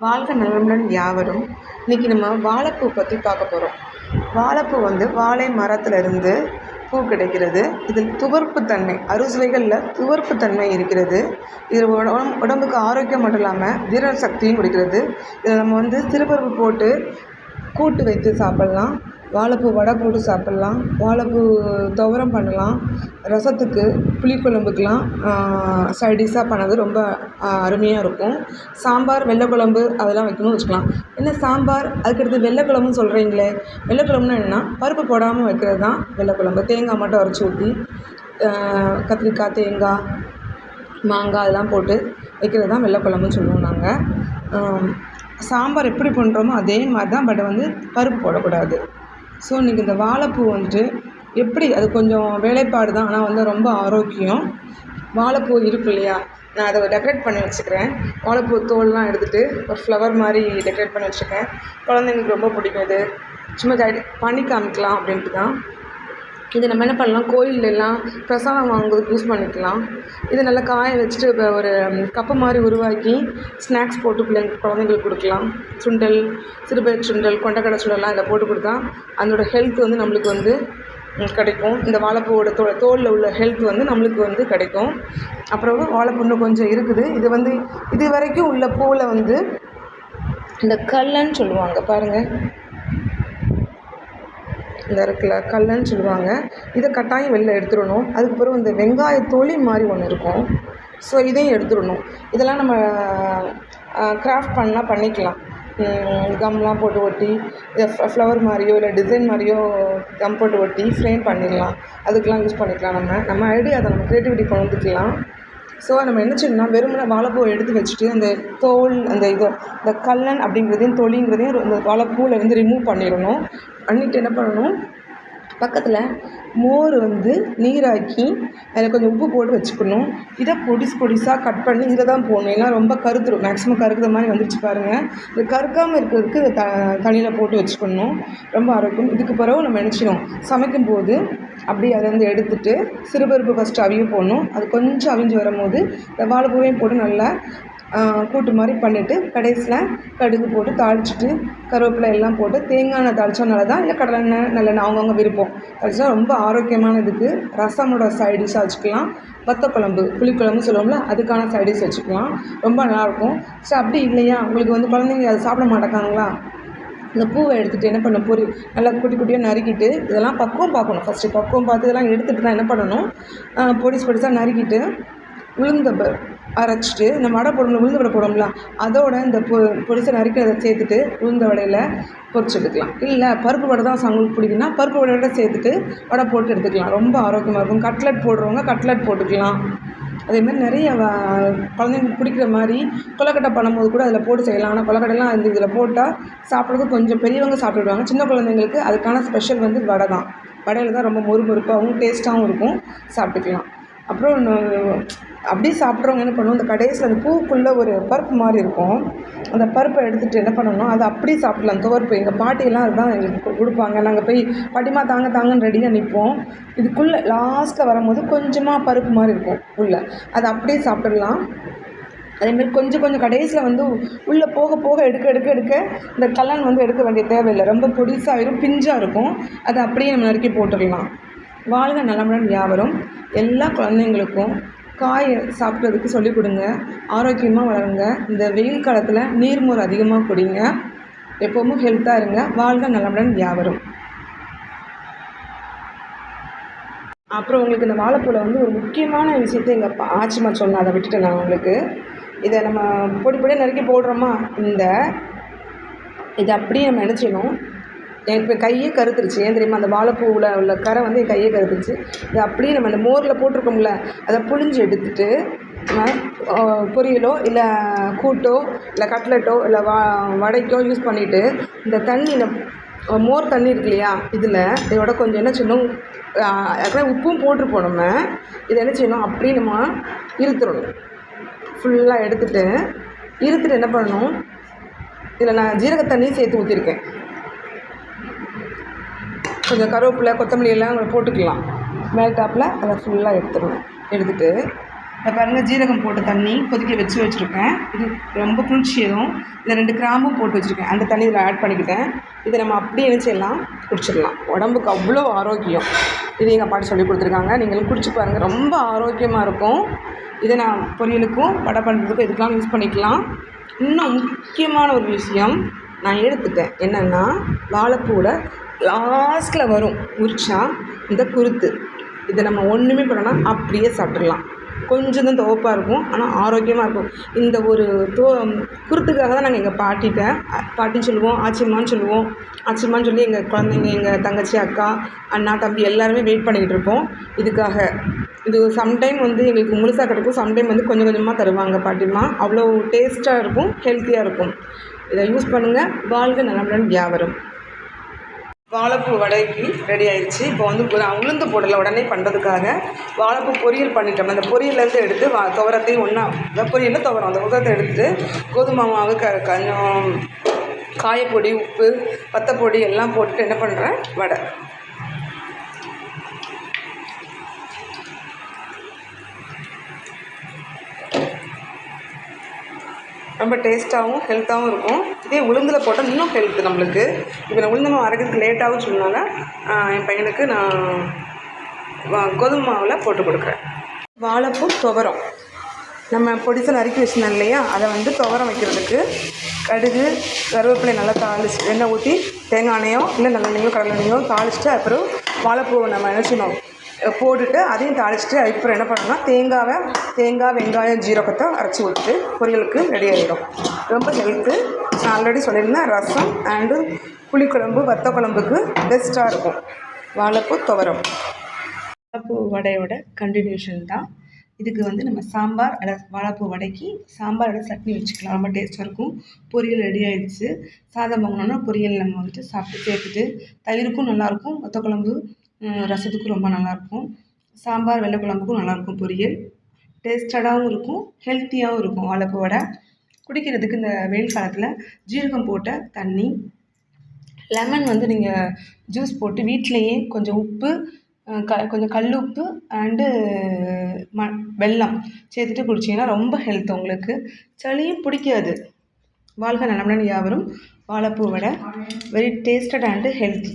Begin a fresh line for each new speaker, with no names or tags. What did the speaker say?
வாழ்க நலமுடன் யாவரும். இன்றைக்கி நம்ம வாழைப்பூ பற்றி பார்க்க போகிறோம் வாழைப்பூ வந்து வாழை மரத்திலிருந்து பூ கிடைக்கிறது. இதில் துவர்ப்பு தன்மை அறுசுவைகளில் துவர்ப்பு தன்மை இருக்கிறது. இது உடம் உடம்புக்கு ஆரோக்கியம் மட்டும் இல்லாமல் வீரர் சக்தியும் கொடுக்கிறது. இதில் நம்ம வந்து சிறுபருப்பு போட்டு கூட்டு வைத்து சாப்பிட்லாம். வாழைப்பூ வடை போட்டு சாப்பிட்லாம். வாழைப்பூ துவரம் பண்ணலாம். ரசத்துக்கு புளிக்குழம்புக்கெலாம் சைட் டிஷ்ஷாக பண்ணது ரொம்ப அருமையாக இருக்கும். சாம்பார் வெள்ளை குழம்பு அதெல்லாம் வைக்கணும்னு வச்சுக்கலாம். என்ன சாம்பார்? அதுக்கடுத்து வெள்ளை குழம்புன்னு சொல்கிறீங்களே வெள்ளை குழம்புனா என்னென்னா பருப்பு போடாமல் வைக்கிறது தான் வெள்ளை குழம்பு. தேங்காய் மட்டும் அரைச்சி ஊற்றி கத்திரிக்காய் தேங்காய் மாங்காய் அதெல்லாம் போட்டு வைக்கிறது தான் வெள்ளை குழம்புன்னு சொல்லுவோம் நாங்கள் சாம்பார் எப்படி பண்ணுறோமோ அதே மாதிரி தான் பட் வந்து பருப்பு போடக்கூடாது. ஸோ இன்றைக்கி இந்த வாழைப்பூ வந்துட்டு எப்படி அது கொஞ்சம் வேலைப்பாடு தான் ஆனால் வந்து ரொம்ப ஆரோக்கியம். வாழைப்பூ இருக்கு இல்லையா? நான் அதை டெக்கரேட் பண்ணி வச்சுக்கிறேன். வாழைப்பூ தோல்லாம் எடுத்துகிட்டு ஒரு ஃப்ளவர் மாதிரி டெக்கரேட் பண்ணி வச்சுருக்கேன் குழந்தைங்களுக்கு ரொம்ப பிடிக்கும் இது. சும்மா பண்ணி காமிக்கலாம் அப்படின்ட்டு தான் இது நம்ம என்ன பண்ணலாம்? கோயிலெல்லாம் பிரசாதம் வாங்குறதுக்கு யூஸ் பண்ணிக்கலாம். இதை நல்லா காய வச்சுட்டு இப்போ ஒரு கப்பு மாதிரி உருவாக்கி ஸ்நாக்ஸ் போட்டு பிள்ளைங்களுக்கு குழந்தைங்களுக்கு கொடுக்கலாம். சுண்டல் சிறுபயிர் சுண்டல் கொண்டக்கடை சுண்டல்லாம் இதில் போட்டு கொடுத்தா அதோடய ஹெல்த் வந்து நம்மளுக்கு வந்து கிடைக்கும். இந்த வாழைப்பூவோட தோ தோலில் உள்ள ஹெல்த் வந்து நம்மளுக்கு வந்து கிடைக்கும். அப்புறம் வாழைப்புண்ணு கொஞ்சம் இருக்குது. இது வந்து இது வரைக்கும் உள்ள பூவில் வந்து இந்த கல்லன்னு சொல்லுவாங்க பாருங்கள் இந்த இருக்குல்ல கல்லன்னு சொல்லுவாங்க. இதை கட்டாயம் வெளில எடுத்துடணும். அதுக்கப்புறம் இந்த வெங்காய தொளி மாதிரி ஒன்று இருக்கும். ஸோ இதையும் எடுத்துடணும். இதெல்லாம் நம்ம கிராஃப்ட் பண்ணால் பண்ணிக்கலாம். கம்லாம் போட்டு ஒட்டி இதை ஃப்ளவர் மாதிரியோ இல்லை டிசைன் மாதிரியோ கம் போட்டு ஒட்டி ஃப்ரேம் பண்ணிடலாம். அதுக்கெலாம் யூஸ் பண்ணிக்கலாம் நம்ம. நம்ம ஐடியா அதை நம்ம க்ரியேட்டிவிட்டி கொண்டுக்கலாம் ஸோ நம்ம என்ன செய்யணும்னா வெறுமனே வாழைப்பூவை எடுத்து வச்சுட்டு அந்த தோல் அந்த இது இந்த கல்லன் அப்படிங்கிறதையும் தொலிங்கிறதையும் அந்த வாழைப்பூவில் இருந்து ரிமூவ் பண்ணிடணும். பண்ணிவிட்டு என்ன பண்ணணும்? பக்கத்தில் மோர் வந்து நீராக்கி அதில் கொஞ்சம் உப்பு போட்டு வச்சுக்கணும். இதை பொடிசு பொடிசாக கட் பண்ணி இதில் தான் போடணும். ஏன்னா ரொம்ப கருத்துரும் மேக்ஸிமம் கருக்கிற மாதிரி வந்துருச்சு பாருங்கள் இது கருக்காமல் இருக்கிறதுக்கு இதை த தண்ணியில் போட்டு வச்சுக்கணும். ரொம்ப ஆரோக்கியம் இதுக்கு பிறகு நம்ம நினச்சிடும் சமைக்கும் போது அப்படி அதை வந்து எடுத்துகிட்டு சிறுபருப்பு ஃபஸ்ட்டு அவிய போடணும். அது கொஞ்சம் அவிஞ்சு வரும்போது இந்த வாழைப்பூவையும் போட்டு நல்லா கூட்டு மாதிரி பண்ணிவிட்டு கடைசியில் கடுகு போட்டு தாளிச்சிட்டு கருவேப்பிலை எல்லாம் போட்டு தேங்காய் எண்ணெய் தாளித்தா தான் இல்லை கடலெண்ணெய் நல்லெண்ணெய் அவங்கவுங்க விருப்பம். தாளித்தா ரொம்ப ஆரோக்கியமான இதுக்கு ரசமோட சைடிஷாக வச்சுக்கலாம். வத்த குழம்பு புளிக்குழம்பு சொல்லுவோம்ல அதுக்கான சைடிஷ் வச்சுக்கலாம். ரொம்ப நல்லாயிருக்கும். ஸோ அப்படி இல்லையா? உங்களுக்கு வந்து குழந்தைங்க அதை சாப்பிட மாட்டேக்காங்களா இந்த பூவை எடுத்துகிட்டு என்ன பண்ண பொரி நல்லா குட்டி குட்டியாக நறுக்கிட்டு இதெல்லாம் பக்குவம் பார்க்கணும். ஃபஸ்ட்டு பக்குவம் பார்த்து இதெல்லாம் எடுத்துகிட்டு தான் என்ன பண்ணணும்? பொடிசு பொடிசாக நறுக்கிட்டு உளுந்த அரைச்சிட்டு இந்த வடை போடணும் உளுந்த வடை போடும்ல அதோட இந்த பொ பொடிசை நறுக்கிறத சேர்த்துட்டு உளுந்த வடையில் பொரிச்சு எடுத்துக்கலாம். இல்லை பருப்பு வடை தான் சங்களுக்கு பிடிக்குன்னா பருப்பு வடையோட சேர்த்துட்டு வடை போட்டு எடுத்துக்கலாம். ரொம்ப ஆரோக்கியமாக இருக்கும். கட்லட் போடுறவங்க கட்லட் போட்டுக்கலாம். அதேமாதிரி நிறைய குழந்தைங்களுக்கு பிடிக்கிற மாதிரி கொலக்கட்டை பண்ணும்போது கூட அதில் போட்டு செய்யலாம். ஆனால் கொலக்கட்டைலாம் இந்த இதில் போட்டால் சாப்பிட்றது கொஞ்சம் பெரியவங்க சாப்பிட்டுடுவாங்க. சின்ன குழந்தைங்களுக்கு அதுக்கான ஸ்பெஷல் வந்து வடை தான். வடையில் தான் ரொம்ப மொறு மொறுப்பாகவும் டேஸ்ட்டாகவும் இருக்கும். சாப்பிட்டுக்கலாம். அப்புறம் அப்படியே சாப்பிட்றவங்க என்ன பண்ணுவோம் அந்த கடைசியில் அந்த பூக்குள்ளே ஒரு பருப்பு மாதிரி இருக்கும். அந்த பருப்பை எடுத்துகிட்டு என்ன பண்ணணும் அதை அப்படியே சாப்பிட்லாம். துவர்ப்பு. எங்கள் பாட்டியெல்லாம் அதுதான் எங்களுக்கு கொடுப்பாங்க. நாங்கள் போய் பாட்டிமா தாங்க தாங்கன்னு ரெடியாக நிற்போம் இதுக்குள்ளே லாஸ்ட்டில் வரும்போது கொஞ்சமாக பருப்பு மாதிரி இருக்கும் உள்ளே. அதை அப்படியே சாப்பிட்றலாம் அதேமாதிரி கொஞ்சம் கொஞ்சம் கடைசியில் வந்து உள்ளே போக போக எடுக்க எடுக்க எடுக்க இந்த கல்லன் வந்து எடுக்க வேண்டிய தேவையில்லை. ரொம்ப பொடிசாகிடும் பிஞ்சாக இருக்கும். அதை அப்படியே நம்ம நறுக்கி போட்டுடலாம். வாழ்க நலமுடன் யாவரும் எல்லா குழந்தைங்களுக்கும் காய் சாப்பிட்றதுக்கு சொல்லிக் கொடுங்க. ஆரோக்கியமாக வளருங்க. இந்த வெயில் காலத்தில் நீர்மோர் அதிகமாக குடிங்க. எப்போவும் ஹெல்த்தாக இருங்க. வாழ்க நலமுடன் யாவரும் அப்புறம் உங்களுக்கு இந்த வாழைப்பூவில் வந்து ஒரு முக்கியமான விஷயத்தை எங்கள் ஆச்சிமா சொன்னேன் அதை விட்டுட்டேன் நான் உங்களுக்கு. இதை நம்ம பொடி பொடியாக நறுக்கி போடுறோமா? இந்த இதை அப்படியே நம்ம நினச்சிடணும் இப்போ கையே கருத்துருச்சு. ஏன் தெரியுமா? அந்த வாழைப்பூவில் உள்ள கரை வந்து என் கையே கருத்துருச்சு. இது அப்படியே நம்ம அந்த மோரில் போட்டிருக்கோம்ல அதை புழிஞ்சு எடுத்துட்டு பொரியலோ இல்லை கூட்டோ இல்லை கட்லெட்டோ இல்லை வா வடைக்கோ யூஸ் பண்ணிவிட்டு இந்த தண்ணியில் மோர் தண்ணி இருக்கு இல்லையா இதில் இதோட கொஞ்சம் என்ன செய்யணும் அதுக்கப்புறம் உப்பும் போட்டிருப்போம் நம்ம. இதை என்ன செய்யணும் அப்படியே நம்ம இருத்துடணும் ஃபுல்லாக எடுத்துகிட்டு இருத்துட்டு என்ன பண்ணணும்? இதில் நான் ஜீரக தண்ணியும் சேர்த்து ஊற்றிருக்கேன் கொஞ்சம் கருவேப்பிலை கொத்தமல்லி எல்லாம் போட்டுக்கலாம். மேல் டாப்பில் அதை ஃபுல்லாக எடுத்துடணும். எடுத்துகிட்டு இப்போ பாருங்கள் ஜீரகம் போட்ட தண்ணி கொதிக்க வச்சு வச்சுருக்கேன். இது ரொம்ப குளிர்ச்சியதும் இந்த ரெண்டு கிராம்பும் போட்டு வச்சுருக்கேன். அந்த தண்ணி இதில் ஆட் பண்ணிக்கிட்டேன். இதை நம்ம அப்படியே என்ன குடிச்சிடலாம். உடம்புக்கு அவ்வளோ ஆரோக்கியம். இது எங்கள் பாட்டி சொல்லி கொடுத்துருக்காங்க. நீங்களும் குடிச்சு பாருங்கள் ரொம்ப ஆரோக்கியமாக இருக்கும். இதை நான் பொரியலுக்கும் வடை பண்ணுறதுக்கும் இதுக்கெலாம் யூஸ் பண்ணிக்கலாம். இன்னும் முக்கியமான ஒரு விஷயம் நான் எடுத்துட்டேன். என்னென்னா வாழைப்பூவில் லாஸ்ட்டில் வரும். உரிச்சா இந்த குருத்து. இதை நம்ம ஒன்றுமே பண்ணோன்னா அப்படியே சாப்பிட்றலாம் கொஞ்சம் தான் துவப்பாக இருக்கும் ஆனால் ஆரோக்கியமாக இருக்கும். இந்த ஒரு தோ குருத்துக்காக தான் நாங்கள் எங்கள் பாட்டிகிட்ட பாட்டின்னு சொல்லுவோம் ஆச்சிம்மான்னு சொல்லுவோம். ஆச்சிம்மான்னு சொல்லி எங்கள் குழந்தைங்க எங்கள் தங்கச்சி அக்கா அண்ணா தம்பி எல்லாருமே வெயிட் பண்ணிக்கிட்டு இருப்போம். இதுக்காக. இது சம்டைம் வந்து எங்களுக்கு முழுசாக கிடைக்கும். சம்டைம் வந்து கொஞ்சம் கொஞ்சமாக தருவாங்க பாட்டிம்மா. அவ்வளோ டேஸ்ட்டாக இருக்கும் ஹெல்த்தியாக இருக்கும். இதை யூஸ் பண்ணுங்கள் வாழ்க நலமுடன் வியாபாரம். வாழைப்பூ வடைக்கு ரெடி ஆயிடுச்சு இப்போ வந்து நான் உளுந்து போடலை உடனே பண்ணுறதுக்காக வாழைப்பூ பொரியல் பண்ணிட்டோம். அந்த பொரியலேருந்து எடுத்து வா துவரத்தையும் ஒன்றா பொரியலில் துவரம் அந்த உதரத்தை எடுத்துட்டு கோதுமை மாவு க கொஞ்சம் காயப்பொடி உப்பு வத்தப்பொடி எல்லாம் போட்டுட்டு என்ன பண்ணுறேன் வடை. ரொம்ப டேஸ்ட்டாகவும் ஹெல்த்தாகவும் இருக்கும். இதே உளுந்தில் போட்டால் இன்னும் ஹெல்த்து நம்மளுக்கு. இப்போ நான் உளுந்து மாவு அரைக்கிறதுக்கு லேட்டாகவும் சொன்னால என் பையனுக்கு நான் கோதுமை மாவில் போட்டு கொடுக்குறேன். வாழைப்பூ துவரம். நம்ம பொடிசல் நறுக்கி வச்சுருந்தோம் இல்லையா? அதை வந்து துவரம் வைக்கிறதுக்கு கடுகு கருவேப்பிலை நல்லா தாளிச்சு எண்ணெய் ஊற்றி தேங்காய் எண்ணெயோ இல்லை நல்லெண்ணெயோ கடலெண்ணெயோ தாளிச்சுட்டு அப்புறம் வாழைப்பூவை நம்ம என்ன செய்யணும்? போட்டுட்டு அதையும் தாளிச்சிட்டு அதுக்கப்புறம் என்ன பண்ணணும்னா தேங்காவை தேங்காய் வெங்காயம் ஜீரகத்தை அரைச்சி ஊற்றிட்டு பொரியலுக்கு ரெடி ஆகிடும் ரொம்ப ஹெல்த்து நான் ஆல்ரெடி சொல்லியிருந்தேன் ரசம் அண்டு புளிக்குழம்பு வத்த குழம்புக்கு பெஸ்ட்டாக இருக்கும். வாழைப்பூ துவரம். வாழைப்பூ வடையோட கண்டினியூஷன் தான். இதுக்கு வந்து நம்ம சாம்பார் அடை வாழைப்பூ வடைக்கு சாம்பார் அல்ல சட்னி வச்சுக்கலாம். ரொம்ப டேஸ்ட்டாக இருக்கும். பொரியல் ரெடி ஆகிடுச்சு சாதம் வாங்கினோன்னா பொரியல் நம்ம வந்துட்டு சாப்பிட்டு சேர்த்துட்டு தயிருக்கும் நல்லாயிருக்கும் வத்த குழம்பு ரசத்துக்கும் ரொம்ப நல்லாயிருக்கும். சாம்பார் வெள்ளை குழம்புக்கும் நல்லாயிருக்கும் பொரியல். டேஸ்டடாகவும் இருக்கும் ஹெல்த்தியாகவும் இருக்கும் வாழைப்பூ வடை. குடிக்கிறதுக்கு இந்த வெயில் காலத்தில் ஜீரகம் போட்ட தண்ணி லெமன் வந்து நீங்கள் ஜூஸ் போட்டு வீட்டிலையே கொஞ்சம் உப்பு க கொஞ்சம் கல் உப்பு அண்டு ம வெல்லம் சேர்த்துட்டு குடிச்சிங்கன்னா ரொம்ப ஹெல்த் உங்களுக்கு. சளியும் பிடிக்காது. வாழ்க நலமுடன் யாவரும். வாழைப்பூ வடை. Very tasted and healthy